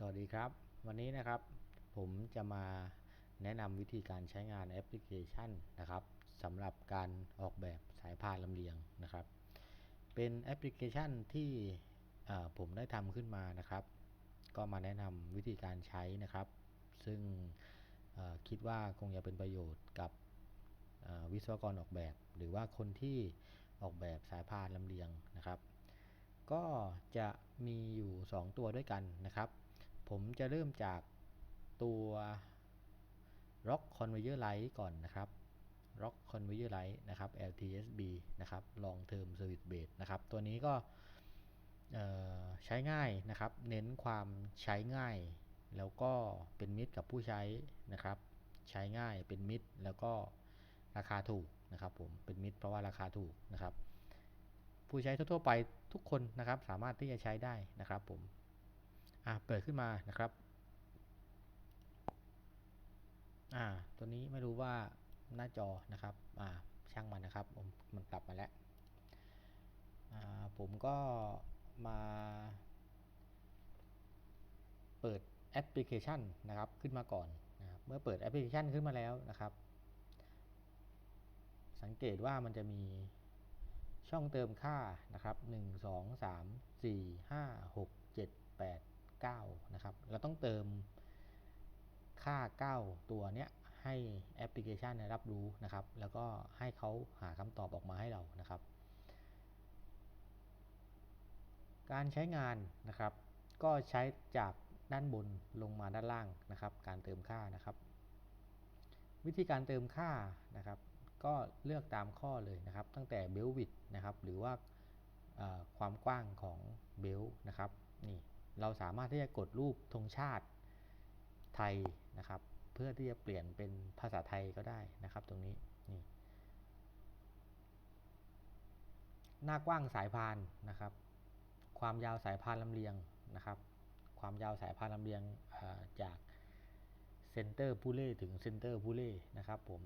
สวัสดีครับ วันนี้นะครับผมจะมาแนะนำวิธีการใช้งานแอปพลิเคชันนะครับสำหรับการออกแบบสายพานลำเลียงนะครับ เป็นแอปพลิเคชันที่ผมได้ทำขึ้นมานะครับ ก็มาแนะนำวิธีการใช้นะครับ ซึ่งคิดว่าคงจะเป็นประโยชน์กับวิศวกรออกแบบ หรือว่าคนที่ออกแบบสายพานลำเลียงนะครับ ก็จะมีอยู่ 2 ตัวด้วยกันนะครับ ผมจะเริ่มจากตัว Rock Conveyor Light ก่อนนะครับ Rock Conveyor Light นะครับ LTSB นะครับ Long Term Service Base นะครับ ตัวนี้ก็ใช้ง่ายนะครับ เน้นความใช้ง่าย แล้วก็เป็นมิตรกับผู้ใช้นะครับ ใช้ง่ายเป็นมิตรแล้วก็ราคาถูกนะครับผม เป็นมิตรเพราะว่าราคาถูกนะครับ ผู้ใช้ทั่วไปทุกคนนะครับ สามารถที่จะใช้ได้นะครับผม อ่าเปิดขึ้นมานะครับอ่าตัวนี้ไม่รู้ว่าหน้าจอนะครับอ่าช่างมันนะครับมันกลับมาแล้วอ่าผมก็มาเปิดแอปพลิเคชันนะครับขึ้นมาก่อนนะครับเมื่อเปิดแอปพลิเคชันขึ้นมาแล้วนะครับ สังเกตว่ามันจะมีช่องเติมค่านะครับ 1 2 3 4 5 6 7 8 9 นะครับ เราต้องเติมค่า 9 ตัวเนี้ยให้แอปพลิเคชันรับรู้นะครับ แล้วก็ให้เขาหาคำตอบออกมาให้เรานะครับ การใช้งานนะครับ ก็ใช้จากด้านบนลงมาด้านล่างนะครับ การเติมค่านะครับ วิธีการเติมค่านะครับ ก็เลือกตามข้อเลยนะครับ ตั้งแต่เบลวิดนะครับ หรือว่าความกว้างของเบลนะครับนี่ เราสามารถที่จะกดรูปธงชาติไทยนะครับ เพื่อที่จะเปลี่ยนเป็นภาษาไทยก็ได้นะครับ ตรงนี้นี่หน้ากว้างสายพานนะครับ ความยาวสายพานลำเลียงนะครับ ความยาวสายพานลำเลียงจากเซนเตอร์พูเล่ถึงเซนเตอร์พูเล่นะครับผม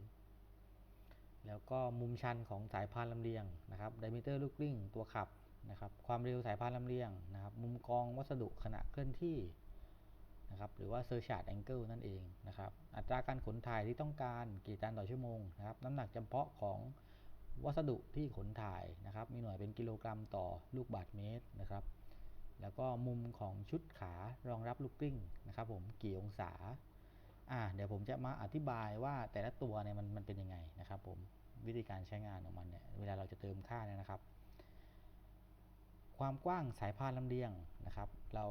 แล้วก็มุมชันของสายพานลำเลียงนะครับไดมิเตอร์ลูกกลิ้งตัวขับ นะครับความเร็วสายพานลำเลียงนะครับมุมกองวัสดุขณะเคลื่อนที่นะครับหรือว่า Searchard Angle นั่นเองนะครับอัตราการขนถ่ายที่ต้องการกี่ตันต่อชั่วโมงนะครับน้ำหนักจำเพาะของวัสดุที่ขนถ่ายนะครับมีหน่วยเป็นกิโลกรัมต่อลูกบาศก์เมตรนะครับแล้วก็มุมของชุดขารองรับลูกกลิ้งนะครับผมกี่องศาอ่าเดี๋ยวผมจะมาอธิบายว่าแต่ละตัวเนี่ยมันมันเป็นยังไงนะครับผมวิธีการใช้งานของมันเนี่ยเวลาเราจะเติมค่าเนี่ยนะครับ ความกว้างสายพานลำเลียงนะครับ เรา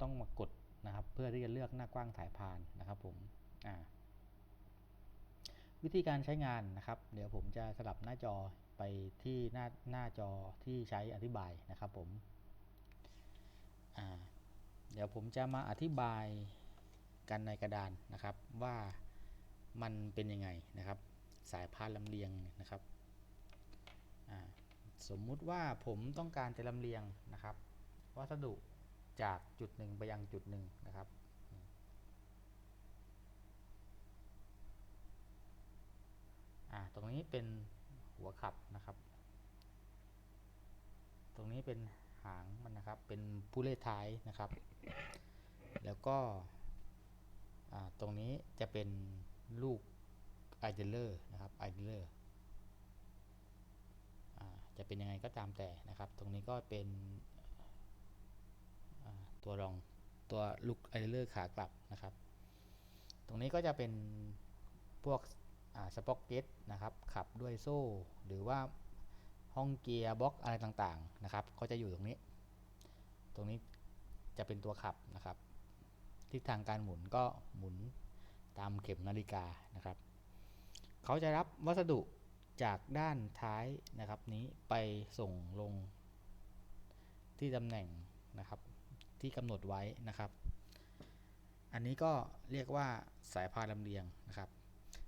ต้องมากดนะครับ เพื่อที่จะเลือกหน้ากว้างสายพานนะครับผมวิธีการใช้งานนะครับ เดี๋ยวผมจะสลับหน้าจอไปที่หน้าหน้าจอที่ใช้อธิบายนะครับผมเดี๋ยวผมจะมาอธิบายกันในกระดานนะครับว่ามันเป็นยังไงนะครับ สายพานลำเลียงนะครับ สมมุติว่าผมต้องการจะลำเลียงนะครับ วัสดุจากจุดหนึ่งไปยังจุดหนึ่งนะครับอ่าตรงนี้เป็นหัวขับนะครับ ตรงนี้เป็นหางมันนะครับ เป็นผู้เล่ท้ายนะครับ แล้วก็ตรงนี้จะเป็นลูกไอเดลเลอร์นะครับไอเดลเลอร์ จะเป็นยังไงก็ตามแต่นะครับ ตรงนี้ก็เป็นตัวรองตัวลูกไอเลอร์ขากลับนะครับ ตรงนี้ก็จะเป็นพวกสป็อกเก็ตนะครับ ขับด้วยโซ่ หรือว่าห้องเกียร์บล็อกอะไรต่างๆนะครับ ก็จะอยู่ตรงนี้ ตรงนี้จะเป็นตัวขับนะครับ ทิศทางการหมุนก็หมุนตามเข็มนาฬิกานะครับ เขาจะรับวัสดุ จากด้านท้ายนะครับนี้ไปส่งลงที่ตำแหน่งนะครับที่กำหนดไว้นะครับ อันนี้ก็เรียกว่าสายพานลำเลียงนะครับ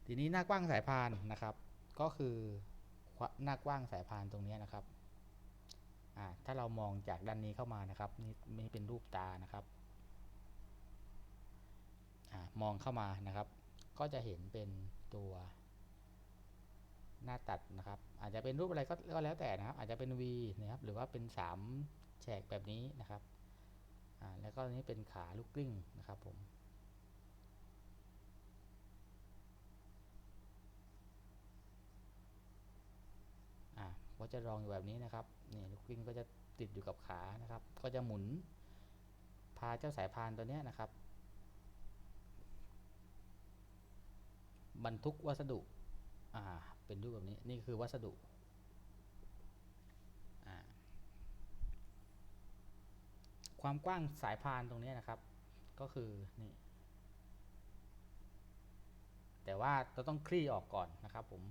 ทีนี้หน้ากว้างสายพานนะครับ ก็คือหน้ากว้างสายพานตรงนี้นะครับถ้าเรามองจากด้านนี้เข้ามานะครับนี่ไม่เป็นรูปตานะครับอมองเข้ามานะครับ ก็จะเห็นเป็นตัว หน้าตัดนะครับ อาจจะเป็นรูปอะไรก็แล้วแต่นะครับ อาจจะเป็น V นะครับ หรือว่าเป็น 3 แฉกแบบนี้นะครับ อ่า แล้วก็นี้เป็นขาลูกกลิ้งนะครับผม อ่า ก็จะรองอยู่แบบนี้นะครับ นี่ลูกกลิ้งก็จะติดอยู่กับขานะครับ ก็จะหมุน พาเจ้าสายพานตัวเนี้ยนะครับ บรรทุกวัสดุ อ่า เป็นรูปแบบนี้นี่คือวัสดุความกว้างสายพานตรงนี้นะครับ ก็คือนี่แต่ว่าเราต้องคลี่ออกก่อนนะครับ ผม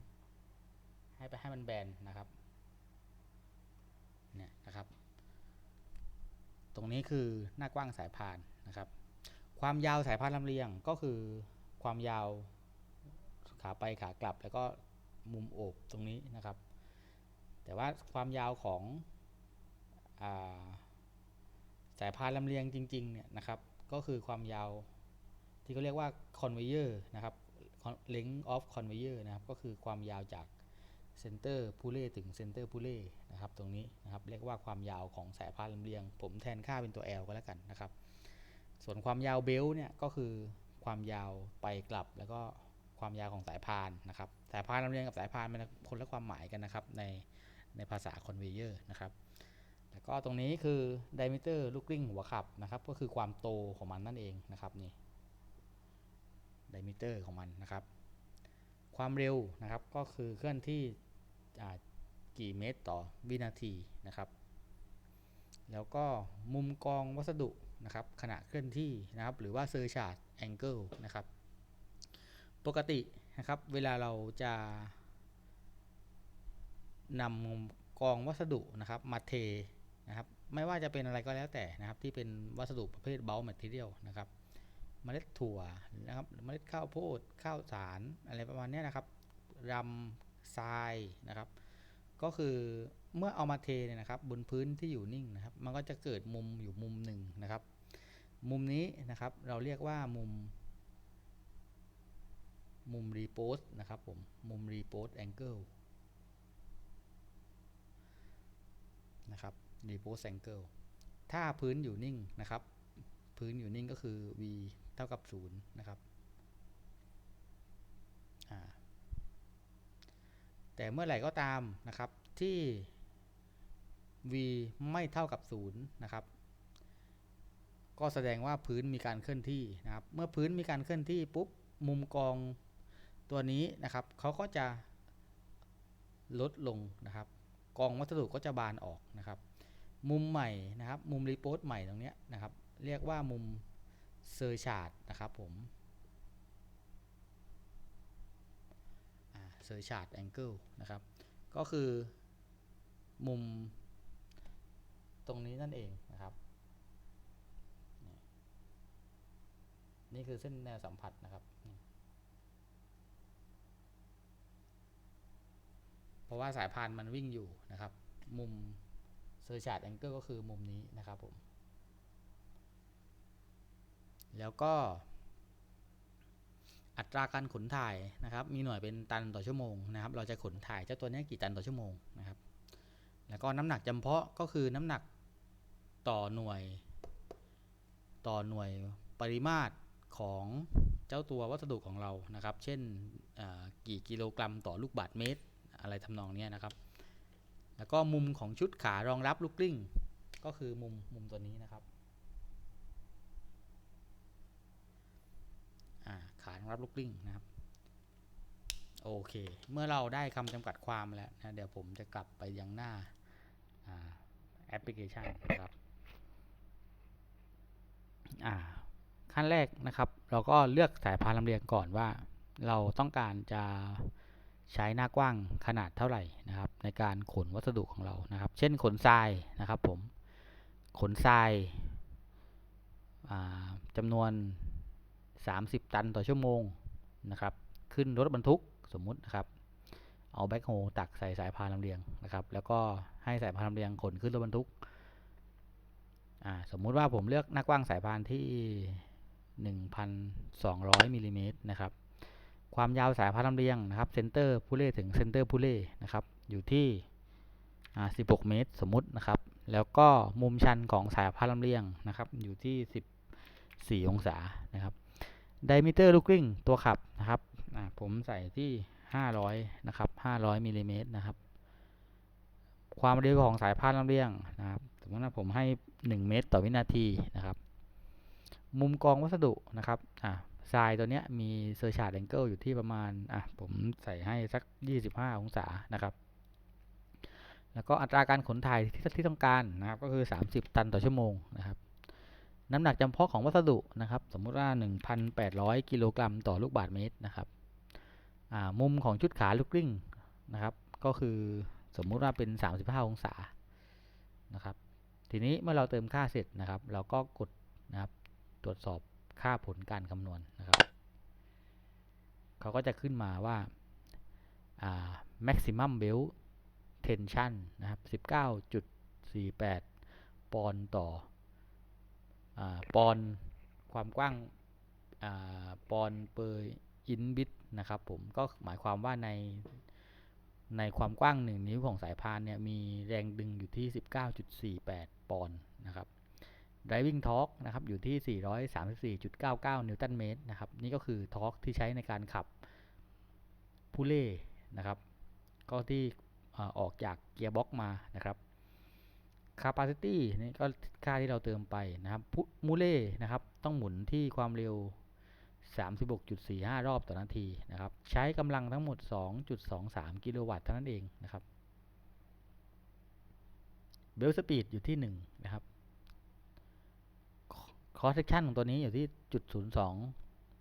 ให้ไปให้มันแบนนะครับเนี่ยนะครับ ตรงนี้คือหน้ากว้างสายพานนะครับ ความยาวสายพานลำเลียงก็คือความยาวขาไปขากลับแล้วก็ มุมโอบตรงนี้นะครับ แต่ว่าความยาวของอาสายพานลำเลียงจริงๆเนี่ยนะครับ ก็คือความยาวที่เขาเรียกว่า conveyor นะครับ length of conveyor นะครับ ก็คือความยาวจากเซนเตอร์พูเล่ถึงเซนเตอร์พูเล่นะครับ ตรงนี้นะครับ เรียกว่าความยาวของสายพานลำเลียง ผมแทนค่าเป็นตัว L ก็แล้วกันนะครับ ส่วนความยาวเบลต์เนี่ยก็คือความยาวไปกลับแล้วก็ ความยาวของสายพานนะครับ สายพานลำเลียงกับสายพานมันคนละความหมายกันนะครับในในภาษาคอนเวเยอร์นะครับ แล้วก็ตรงนี้คือ diameter ลูกกลิ้งหัวขับนะครับ ก็คือความโตของมันนั่นเองนะครับนี่ diameter ของมันนะครับ ความเร็วนะครับก็คือเคลื่อนที่กี่เมตรต่อวินาทีนะครับ แล้วก็มุมกองวัสดุนะครับขณะเคลื่อนที่นะครับ หรือว่า surcharge angle นะครับ ปกตินะครับ เวลาเราจะนำกองวัสดุนะครับมาเทนะครับไม่ว่าจะเป็นอะไรก็แล้วแต่นะครับ ที่เป็นวัสดุประเภท bulk material นะครับเมล็ดถั่วนะครับเมล็ดข้าวโพดข้าวสารอะไรประมาณนี้นะครับรำทรายนะครับ ก็คือเมื่อเอามาเทเนี่ยนะครับ บนพื้นที่อยู่นิ่งนะครับ มันก็จะเกิดมุมอยู่มุมหนึ่งนะครับ มุมนี้นะครับเราเรียกว่ามุม มุมรีโพสนะครับผม มุมรีโพสแองเกิลนะครับรีโพสแองเกิลถ้าพื้นอยู่นิ่งนะครับ พื้นอยู่นิ่งก็คือ v เท่ากับ 0 นะครับ แต่เมื่อไหร่ก็ตามนะครับที่ v ไม่เท่ากับ 0 นะครับ ก็แสดงว่าพื้นมีการเคลื่อนที่นะครับ เมื่อพื้นมีการเคลื่อนที่ปุ๊บมุมกอง ตัวนี้นะครับเขาก็จะลดลงนะครับกองวัสดุก็จะบานออกนะครับ มุมใหม่นะครับ มุมรีโพสใหม่ตรงนี้นะครับ เรียกว่ามุมเซอร์ชาร์ดนะครับผมเซอร์ชาร์ดแองเกิลนะครับ ก็คือมุมตรงนี้นั่นเองนะครับ นี่คือเส้นแนวสัมผัสนะครับ เพ ราะว่าสายพานมันวิ่งอยู่นะครับ มุมเซอร์ชาร์ดแองเกิลก็คือมุมนี้นะครับผม แล้วก็ อัตราการขนถ่ายนะครับ มีหน่วยเป็นตันต่อชั่วโมงนะครับ เราจะขนถ่ายเจ้าตัวนี้กี่ตันต่อชั่วโมงนะครับ แล้วก็น้ำหนักจำเพาะก็คือน้ำหนักต่อหน่วย ต่อหน่วยปริมาตรของเจ้าตัววัสดุของเรานะครับ เช่นกี่กิโลกรัมต่อลูกบาศก์เมตร อะไรทำนองนี้นะครับ แล้วก็มุมของชุดขารองรับลูกกลิ้ง ก็คือมุมมุมตัวนี้นะครับขารองรับลูกกลิ้งนะครับ โอเค เมื่อเราได้คำจำกัดความแล้วนะเดี๋ยวผมจะกลับไปยังหน้าแอปพลิเคชันนะครับขั้นแรกนะครับ เราก็เลือกสายพานลำเลียงก่อนว่า เราต้องการจะ ใช้หน้ากว้างขนาดเท่าไหร่นะครับ ในการขนวัสดุของเรานะครับ เช่นขนทรายนะครับผมขนทรายจำนวน 30 ตันต่อชั่วโมงนะครับ ขึ้นรถบรรทุกสมมุตินะครับ เอาแบ็คโฮตักใส่สายพานลำเลียงนะครับ แล้วก็ให้สายพานลำเลียงขนขึ้นรถบรรทุกสมมุติว่าผมเลือกหน้ากว้างสายพานที่ 1,200มิลลิเมตรนะครับ ความยาวสายพานลำเลียงนะครับเซนเตอร์พูเล่ถึงเซนเตอร์พูเล่นะครับอยู่ที่16 เมตรสมมุตินะครับ แล้วก็มุมชันของสายพานลำเลียงนะครับอยู่ที่ 14 องศานะครับไดมิเตอร์ลูกกลิ้งตัวขับนะครับผมใส่ที่ 500 นะครับ 500มิลลิเมตรนะครับ ความเร็วของสายพานลำเลียงนะครับ สมมติว่าผมให้ 1 เมตรต่อวินาทีนะครับ มุมกองวัสดุนะครับอ่า ทรายตัวเนี้ยมีเซอร์ชาร์ดแองเกิลอยู่ที่ประมาณอะผมใส่ให้สัก 25 องศานะครับ แล้วก็อัตราการขนถ่ายที่ที่ต้องการนะครับก็คือ 30 ตันต่อชั่วโมงนะครับน้ำหนักจำเพาะของวัสดุนะครับ สมมุติว่า 1,800 กิโลกรัมต่อลูกบาศก์เมตรนะครับมุมของชุดขาลูกกลิ้งนะครับ ก็คือสมมุติว่าเป็น 35 องศานะครับ ทีนี้เมื่อเราเติมค่าเสร็จนะครับ เราก็กดนะครับตรวจสอบ ค่าผลการคำนวณนนะครับ เขาก็จะขึ้นมาว่า maximum belt tension นะครับ 19.48 ปอนด์ต่ออปอนด์ความกว้างปอนด์เปอร์อินบิตนะครับผม ก็หมายความว่าในในความกว้าง1นิ้วของสายพานเนี่ยมีแรงดึงอยู่ที่ 19.48 ปอนด์นะครับ driving torque นะครับอยู่ที่ 434.99 นิวตันเมตรนะครับนี่ก็คือทอร์กที่ใช้ในการขับผู้เล่นะครับ ก็ที่ออกจากเกียร์บ็อกมานะครับ capacity นี่ก็ค่าที่เราเติมไปนะครับมูเล่นะครับ ต้องหมุนที่ความเร็ว 36.45 รอบต่อนาทีนะครับ ใช้กำลังทั้งหมด 2.23 กิโลวัตต์เท่านั้นเองนะครับ เบลสปีดอยู่ที่ 1 นะครับ อสเซคชันของตัวนี้อยู่ที่จุดศูนย์สอง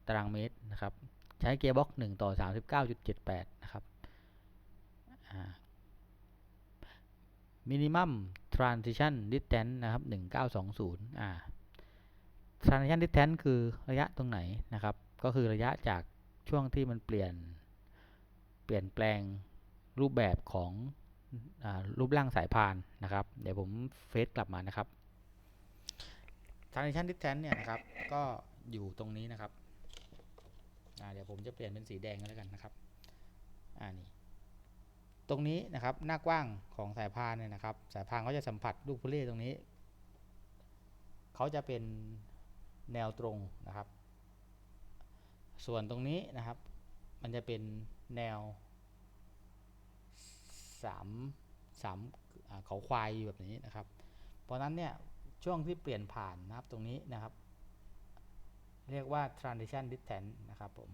ตารางเมตรนะครับ ใช้เกียร์บ็อกหนึ่งต่อสามสิบเก้าจุดเจ็ดแปดนะครับมินิมัมทรานซิชันดิสแทนนะครับหนึ่งเก้าสองศูนย์อ่าทรานซิชันดิสแทนคือระยะตรงไหนนะครับ ก็คือระยะจากช่วงที่มันเปลี่ยน เปลี่ยนแปลงรูปแบบของอรูปร่างสายพานนะครับ เดี๋ยวผมเฟซกลับมานะครับ transition distance เนี่ยนะครับ ก็อยู่ตรงนี้นะครับเดี๋ยวผมจะเปลี่ยนเป็นสีแดงกันแล้วกันนะครับอ่านี่ตรงนี้นะครับหน้ากว้างของสายพานเนี่ยนะครับ สายพานเขาจะสัมผัสลูกพุเล่ตรงนี้เขาจะเป็นแนวตรงนะครับ ส่วนตรงนี้นะครับ มันจะเป็นแนวสามสามเขาควายแบบนี้นะครับ เพราะนั้นเนี่ย ช่วงที่เปลี่ยนผ่านนะครับตรงนี้นะครับ เรียกว่า transition distance นะครับผม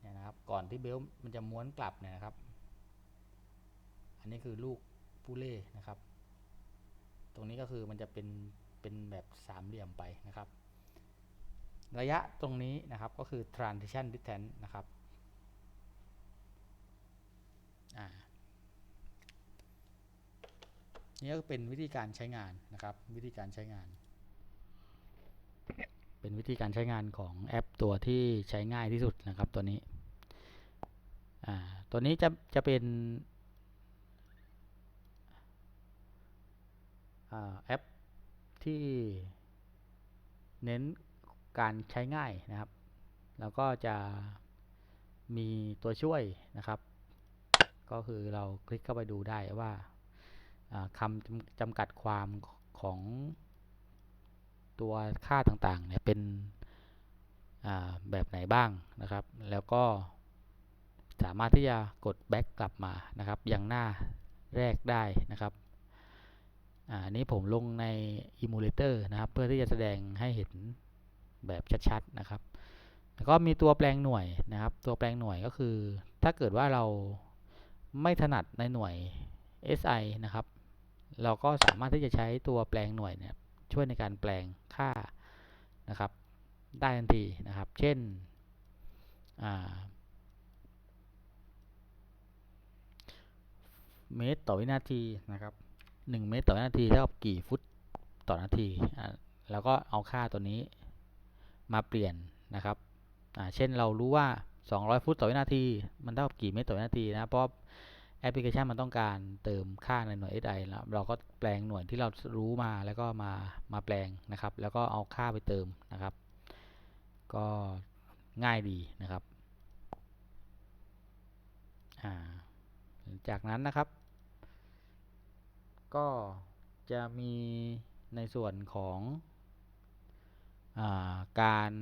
เนี่ยนะครับก่อนที่เบลมันจะม้วนกลับเนี่ยนะครับ อันนี้คือลูกผู้เล่นะครับ ตรงนี้ก็คือมันจะเป็นเป็นแบบสามเหลี่ยมไปนะครับ ระยะตรงนี้นะครับก็คือ transition distance นะครับอ่า นี่ก็เป็นวิธีการใช้งานนะครับ วิธีการใช้งาน เป็นวิธีการใช้งานของแอปตัวที่ใช้ง่ายที่สุดนะครับตัวนี้ตัวนี้จะจะเป็นแอปที่เน้นการใช้ง่ายนะครับ แล้วก็จะมีตัวช่วยนะครับ ก็คือเราคลิกเข้าไปดูได้ว่า คำจำกัดความของตัวค่าต่างๆเนี่ยเป็นแบบไหนบ้างนะครับ แล้วก็สามารถที่จะกดแบ็กกลับมานะครับ ยังหน้าแรกได้นะครับอันนี้ผมลงใน Emulator นะครับ เพื่อที่จะแสดงให้เห็นแบบชัดๆนะครับ แล้วก็มีตัวแปลงหน่วยนะครับ ตัวแปลงหน่วยก็คือ ถ้าเกิดว่าเราไม่ถนัดในหน่วย SI นะครับ เราก็สามารถที่จะใช้ตัวแปลงหน่วยเนี่ยช่วยในการแปลงค่านะครับ ได้ทันทีนะครับ เช่นเมตรต่อวินาทีนะครับ1เมตรต่อวินาทีเท่ากับกี่ฟุตต่อนาทีแล้วก็เอาค่าตัวนี้มาเปลี่ยนนะครับเช่นเรารู้ว่า 200 ฟุตต่อวินาที มันเท่ากับกี่เมตรต่อวินาทีนะเพราะ แอปพลิเคชันมันต้องการเติมค่าในหน่วย SI แล้วเราก็แปลงหน่วยที่เรารู้มาแล้วก็มามาแปลงนะครับ แล้วก็เอาค่าไปเติมนะครับ ก็ง่ายดีนะครับจากนั้นนะครับ ก็จะมีในส่วนของ การ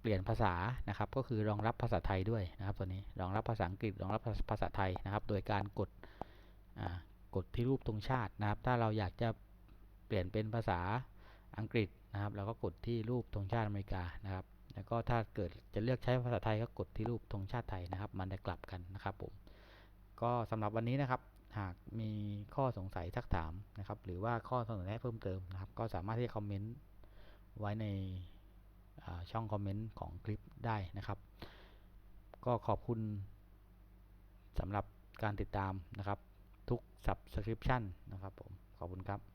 เปลี่ยนภาษานะครับ ก็คือรองรับภาษาไทยด้วยนะครับ ตัวนี้รองรับภาษาอังกฤษรองรับภาษาไทยนะครับ โดยการกดกดที่รูปธงชาตินะครับ ถ้าเราอยากจะเปลี่ยนเป็นภาษาอังกฤษนะครับเราก็กดที่รูปธงชาติอเมริกานะครับ แล้วก็ถ้าเกิดจะเลือกใช้ภาษาไทยก็กดที่รูปธงชาติไทยนะครับ มันจะกลับกันนะครับผมก็สำหรับวันนี้นะครับ หากมีข้อสงสัยทักถามนะครับ หรือว่าข้อเสนอแนะเพิ่มเติมนะครับ ก็สามารถที่จะคอมเมนต์ไว้ใน ช่องคอมเมนต์ของคลิปได้นะครับ ก็ขอบคุณสำหรับการติดตามนะครับ ทุก subscription นะครับผม ขอบคุณครับ